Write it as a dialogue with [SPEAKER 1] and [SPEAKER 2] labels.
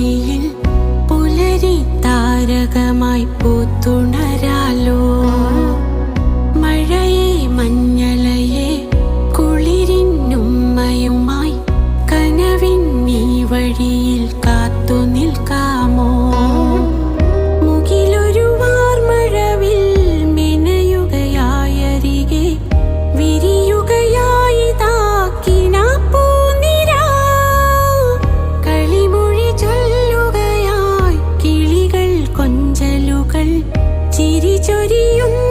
[SPEAKER 1] പതിയിൽ പുലരി താരകമായി പൂത്തുണരാലോ? മഴയെ മഞ്ഞളയെ കുളിരിന്നുമ്മയുമായി കനവിൻ നീ വഴിയിൽ ചിരിചൊരിയുന്നു